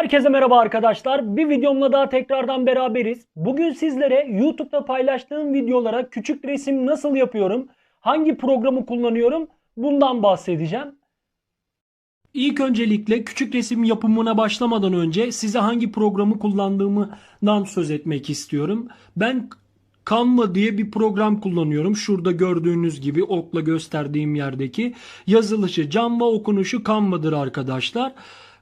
Herkese merhaba arkadaşlar. Bir videomla daha tekrardan beraberiz. Bugün sizlere YouTube'da paylaştığım videolara küçük resim nasıl yapıyorum, hangi programı kullanıyorum bundan bahsedeceğim. İlk öncelikle küçük resim yapımına başlamadan önce size hangi programı kullandığımdan söz etmek istiyorum. Ben Canva diye bir program kullanıyorum. Şurada gördüğünüz gibi okla gösterdiğim yerdeki yazılışı Canva okunuşu Canva'dır arkadaşlar.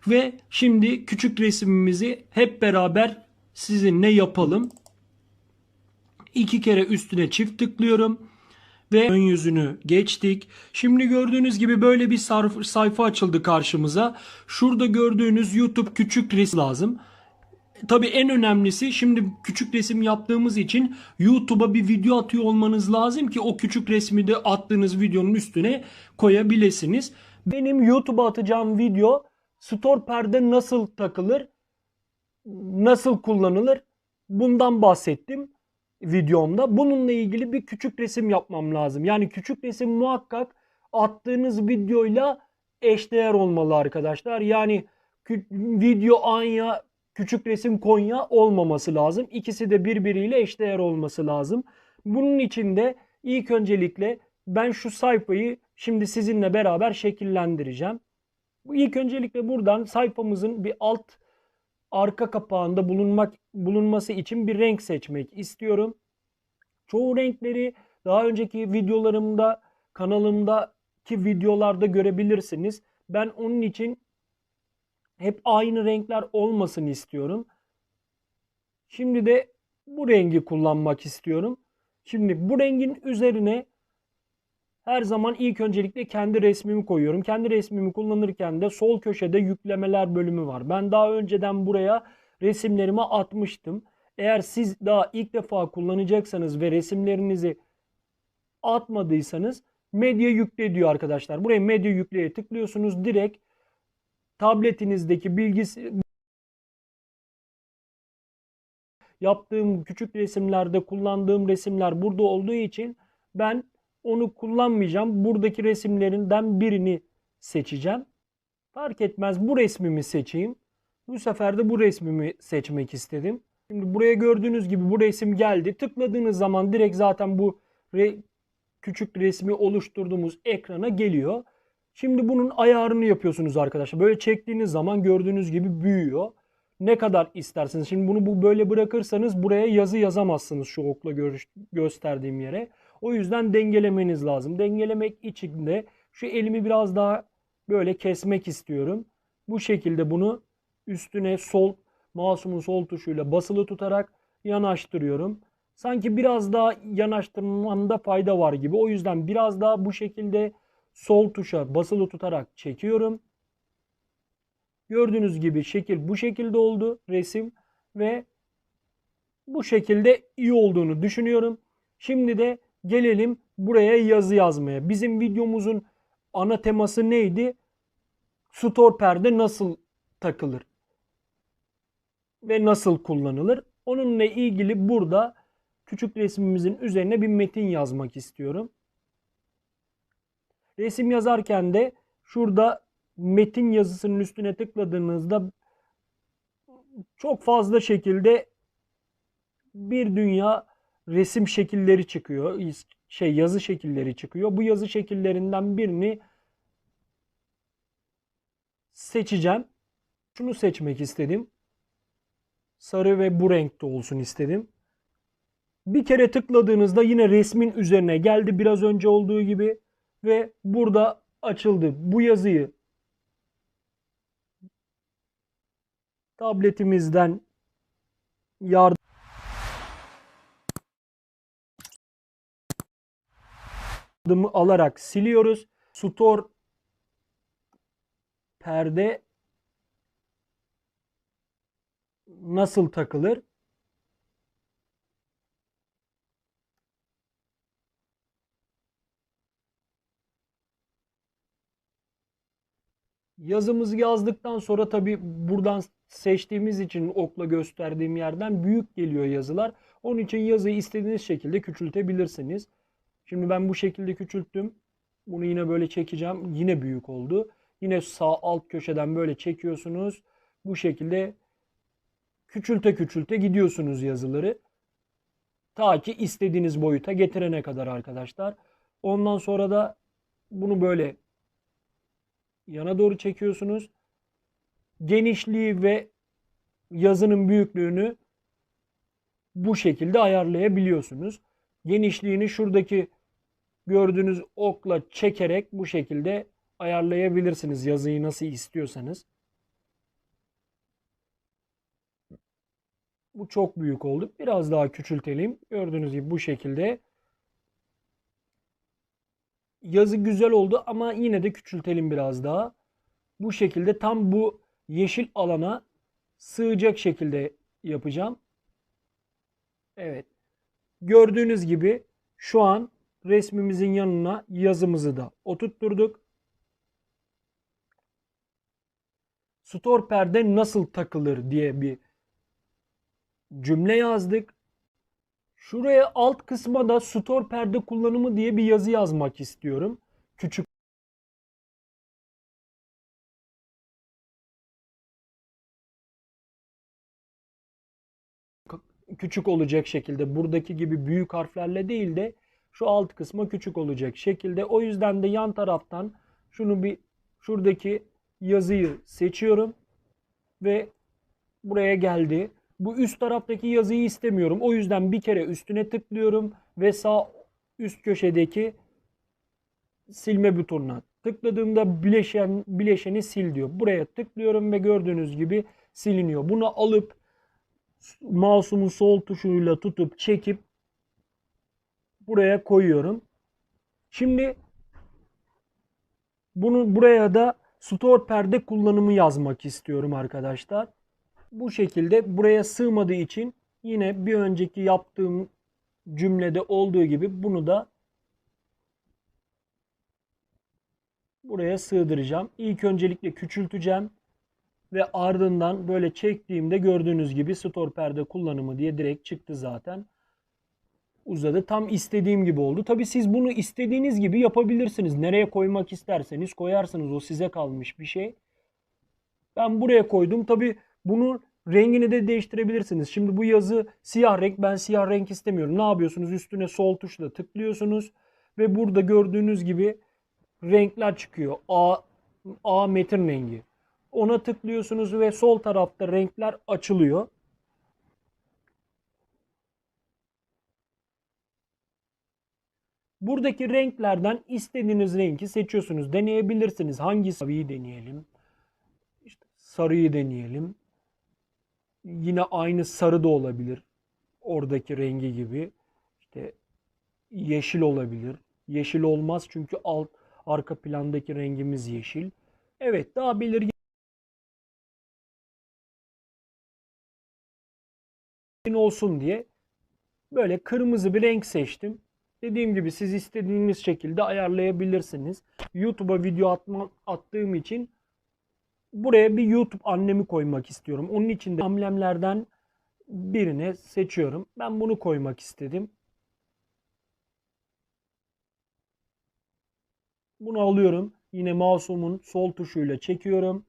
Ve şimdi küçük resmimizi hep beraber sizinle yapalım. İki kere üstüne çift tıklıyorum ve ön yüzünü geçtik. Şimdi gördüğünüz gibi böyle bir sayfa açıldı karşımıza. Şurada gördüğünüz YouTube küçük resim lazım. Tabii en önemlisi şimdi küçük resim yaptığımız için YouTube'a bir video atıyor olmanız lazım ki o küçük resmi de attığınız videonun üstüne koyabilirsiniz. Benim YouTube'a atacağım video store perde nasıl takılır, nasıl kullanılır bundan bahsettim videomda. Bununla ilgili bir küçük resim yapmam lazım. Yani küçük resim muhakkak attığınız videoyla eşdeğer olmalı arkadaşlar. Yani video Anya, küçük resim Konya olmaması lazım. İkisi de birbiriyle eşdeğer olması lazım. Bunun için de ilk öncelikle ben şu sayfayı şimdi sizinle beraber şekillendireceğim. İlk öncelikle buradan sayfamızın bir alt arka kapağında bulunmak bulunması için bir renk seçmek istiyorum. Çoğu renkleri daha önceki videolarımda kanalımdaki videolarda görebilirsiniz. Ben onun için hep aynı renkler olmasın istiyorum. Şimdi de bu rengi kullanmak istiyorum. Şimdi bu rengin üzerine her zaman ilk öncelikle kendi resmimi koyuyorum. Kendi resmimi kullanırken de sol köşede yüklemeler bölümü var. Ben daha önceden buraya resimlerimi atmıştım. Eğer siz daha ilk defa kullanacaksanız ve resimlerinizi atmadıysanız medya yükle diyor arkadaşlar. Buraya medya yükleye tıklıyorsunuz. Direkt tabletinizdeki bilgisi yaptığım küçük resimlerde kullandığım resimler burada olduğu için ben onu kullanmayacağım. Buradaki resimlerinden birini seçeceğim. Fark etmez bu resmimi seçeyim. Bu sefer de bu resmimi seçmek istedim. Şimdi buraya gördüğünüz gibi bu resim geldi. Tıkladığınız zaman direkt zaten bu re- küçük resmi oluşturduğumuz ekrana geliyor. Şimdi bunun ayarını yapıyorsunuz arkadaşlar. Böyle çektiğiniz zaman gördüğünüz gibi büyüyor. Ne kadar isterseniz. Şimdi bunu bu böyle bırakırsanız buraya yazı yazamazsınız şu okla gösterdiğim yere. O yüzden dengelemeniz lazım. Dengelemek için de şu elimi biraz daha böyle kesmek istiyorum. Bu şekilde bunu üstüne sol mouse'umun sol tuşuyla basılı tutarak yanaştırıyorum. Sanki biraz daha yanaştırmamda fayda var gibi. O yüzden biraz daha bu şekilde sol tuşa basılı tutarak çekiyorum. Gördüğünüz gibi şekil bu şekilde oldu resim ve bu şekilde iyi olduğunu düşünüyorum. Şimdi de gelelim buraya yazı yazmaya. Bizim videomuzun ana teması neydi? Store perde nasıl takılır? Ve nasıl kullanılır? Onunla ilgili burada küçük resmimizin üzerine bir metin yazmak istiyorum. Resim yazarken de şurada metin yazısının üstüne tıkladığınızda çok fazla şekilde bir dünya resim şekilleri çıkıyor. Şey yazı şekilleri çıkıyor. Bu yazı şekillerinden birini seçeceğim. Şunu seçmek istedim. Sarı ve bu renkte olsun istedim. Bir kere tıkladığınızda yine resmin üzerine geldi biraz önce olduğu gibi ve burada açıldı. Bu yazıyı tabletimizden yardım yardımı alarak siliyoruz. Store perde nasıl takılır? Yazımızı yazdıktan sonra tabi buradan seçtiğimiz için okla gösterdiğim yerden büyük geliyor yazılar. Onun için yazıyı istediğiniz şekilde küçültebilirsiniz. Şimdi ben bu şekilde küçülttüm. Bunu yine böyle çekeceğim. Yine büyük oldu. Yine sağ alt köşeden böyle çekiyorsunuz. Bu şekilde küçülte küçülte gidiyorsunuz yazıları. Ta ki istediğiniz boyuta getirene kadar arkadaşlar. Ondan sonra da bunu böyle yana doğru çekiyorsunuz. Genişliği ve yazının büyüklüğünü bu şekilde ayarlayabiliyorsunuz. Genişliğini şuradaki gördüğünüz okla çekerek bu şekilde ayarlayabilirsiniz yazıyı nasıl istiyorsanız. Bu çok büyük oldu. Biraz daha küçültelim. Gördüğünüz gibi bu şekilde. Yazı güzel oldu ama yine de küçültelim biraz daha. Bu şekilde tam bu yeşil alana sığacak şekilde yapacağım. Evet. Gördüğünüz gibi şu an resmimizin yanına yazımızı da oturtturduk. Store perde nasıl takılır diye bir cümle yazdık. Şuraya alt kısma da store perde kullanımı diye bir yazı yazmak istiyorum. Küçük küçük olacak şekilde buradaki gibi büyük harflerle değil de şu alt kısma küçük olacak şekilde. O yüzden de yan taraftan şunu bir şuradaki yazıyı seçiyorum ve buraya geldi. Bu üst taraftaki yazıyı istemiyorum. O yüzden bir kere üstüne tıklıyorum ve sağ üst köşedeki silme butonuna tıkladığımda bileşen bileşeni sil diyor. Buraya tıklıyorum ve gördüğünüz gibi siliniyor. Bunu alıp mouse'umun sol tuşuyla tutup çekip buraya koyuyorum. Şimdi bunu buraya da store perde kullanımı yazmak istiyorum arkadaşlar. Bu şekilde buraya sığmadığı için yine bir önceki yaptığım cümlede olduğu gibi bunu da buraya sığdıracağım. İlk öncelikle küçülteceğim ve ardından böyle çektiğimde gördüğünüz gibi store perde kullanımı diye direkt çıktı zaten. Uzadı. Tam istediğim gibi oldu. Tabi siz bunu istediğiniz gibi yapabilirsiniz. Nereye koymak isterseniz koyarsınız. O size kalmış bir şey. Ben buraya koydum. Tabi bunun rengini de değiştirebilirsiniz. Şimdi bu yazı siyah renk. Ben siyah renk istemiyorum. Ne yapıyorsunuz? Üstüne sol tuşla tıklıyorsunuz. Ve burada gördüğünüz gibi renkler çıkıyor. A, A metin rengi. Ona tıklıyorsunuz ve sol tarafta renkler açılıyor. Buradaki renklerden istediğiniz rengi seçiyorsunuz. Deneyebilirsiniz. Hangi maviyi deneyelim? İşte sarıyı deneyelim. Yine aynı sarı da olabilir. Oradaki rengi gibi. İşte yeşil olabilir. Yeşil olmaz çünkü alt arka plandaki rengimiz yeşil. Evet, daha belirgin olsun diye böyle kırmızı bir renk seçtim. Dediğim gibi siz istediğiniz şekilde ayarlayabilirsiniz. YouTube'a video atma, attığım için buraya bir YouTube annemi koymak istiyorum. Onun için de amblemlerden birini seçiyorum. Ben bunu koymak istedim. Bunu alıyorum. Yine mouse'umun sol tuşuyla çekiyorum.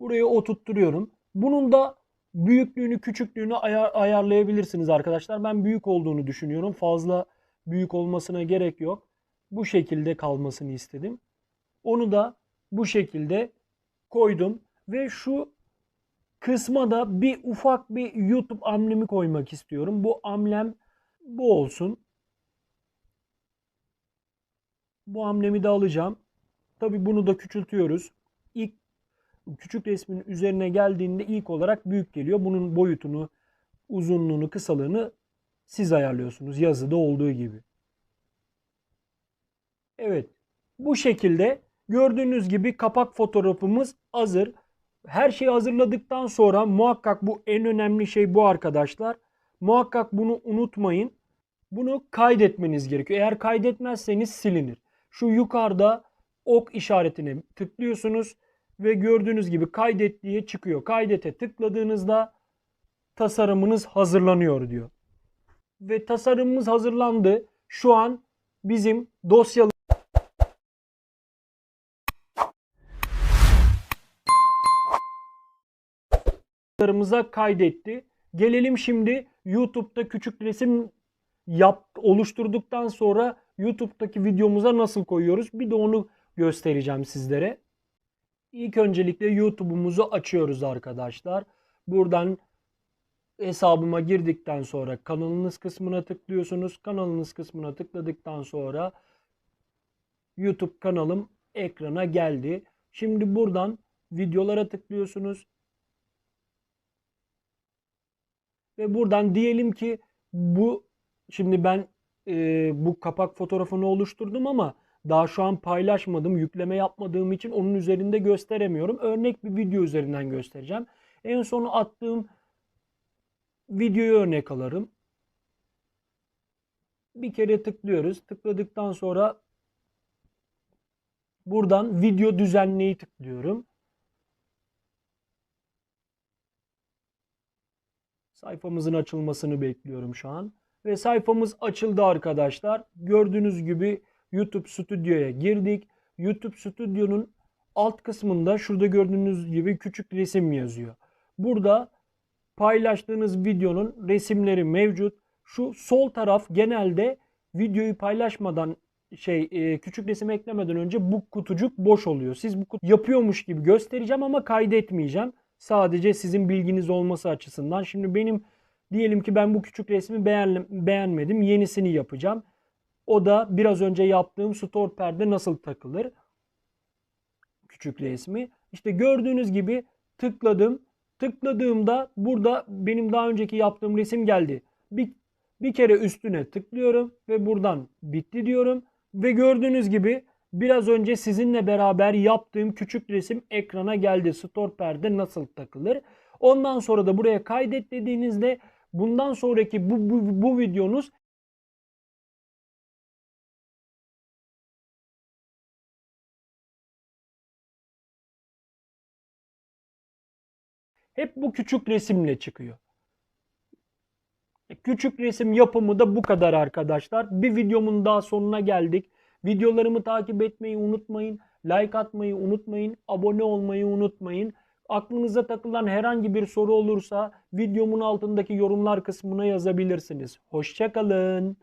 Buraya oturtturuyorum. Bunun da büyüklüğünü, küçüklüğünü ayar, ayarlayabilirsiniz arkadaşlar. Ben büyük olduğunu düşünüyorum. Fazla büyük olmasına gerek yok. Bu şekilde kalmasını istedim. Onu da bu şekilde koydum ve şu kısma da bir ufak bir YouTube amblemi koymak istiyorum. Bu amblem bu olsun. Bu amblemi de alacağım. Tabi bunu da küçültüyoruz. Küçük resmin üzerine geldiğinde ilk olarak büyük geliyor. Bunun boyutunu, uzunluğunu, kısalığını siz ayarlıyorsunuz yazıda olduğu gibi. Evet. Bu şekilde gördüğünüz gibi kapak fotoğrafımız hazır. Her şeyi hazırladıktan sonra muhakkak bu en önemli şey bu arkadaşlar. Muhakkak bunu unutmayın. Bunu kaydetmeniz gerekiyor. Eğer kaydetmezseniz silinir. Şu yukarıda ok işaretine tıklıyorsunuz ve gördüğünüz gibi kaydet diye çıkıyor. Kaydete tıkladığınızda tasarımınız hazırlanıyor diyor. Ve tasarımımız hazırlandı. Şu an bizim dosyalı kaydetti. Gelelim şimdi YouTube'da küçük resim yap, oluşturduktan sonra YouTube'daki videomuza nasıl koyuyoruz? Bir de onu göstereceğim sizlere. İlk öncelikle YouTube'umuzu açıyoruz arkadaşlar. Buradan hesabıma girdikten sonra kanalınız kısmına tıklıyorsunuz. Kanalınız kısmına tıkladıktan sonra YouTube kanalım ekrana geldi. Şimdi buradan videolara tıklıyorsunuz. Ve buradan diyelim ki bu şimdi ben e, bu kapak fotoğrafını oluşturdum ama daha şu an paylaşmadım, yükleme yapmadığım için onun üzerinde gösteremiyorum. Örnek bir video üzerinden göstereceğim. En son attığım videoyu örnek alırım. Bir kere tıklıyoruz. Tıkladıktan sonra buradan video düzenleyi tıklıyorum. Sayfamızın açılmasını bekliyorum şu an. Ve sayfamız açıldı arkadaşlar. Gördüğünüz gibi YouTube Stüdyo'ya girdik. YouTube Stüdyo'nun alt kısmında şurada gördüğünüz gibi küçük resim yazıyor. Burada paylaştığınız videonun resimleri mevcut. Şu sol taraf genelde videoyu paylaşmadan şey e, küçük resim eklemeden önce bu kutucuk boş oluyor. Siz bu kutu yapıyormuş gibi göstereceğim ama kaydetmeyeceğim. Sadece sizin bilginiz olması açısından. Şimdi benim diyelim ki ben bu küçük resmi beğen, beğenmedim. Yenisini yapacağım. O da biraz önce yaptığım store perde nasıl takılır? Küçük resmi. İşte gördüğünüz gibi tıkladım. Tıkladığımda burada benim daha önceki yaptığım resim geldi. Bir, bir kere üstüne tıklıyorum ve buradan bitti diyorum. Ve gördüğünüz gibi biraz önce sizinle beraber yaptığım küçük resim ekrana geldi. Store perde nasıl takılır? Ondan sonra da buraya kaydet dediğinizde bundan sonraki bu, bu, bu videonuz hep bu küçük resimle çıkıyor. Küçük resim yapımı da bu kadar arkadaşlar. Bir videomun daha sonuna geldik. Videolarımı takip etmeyi unutmayın. Like atmayı unutmayın. Abone olmayı unutmayın. Aklınıza takılan herhangi bir soru olursa videomun altındaki yorumlar kısmına yazabilirsiniz. Hoşçakalın.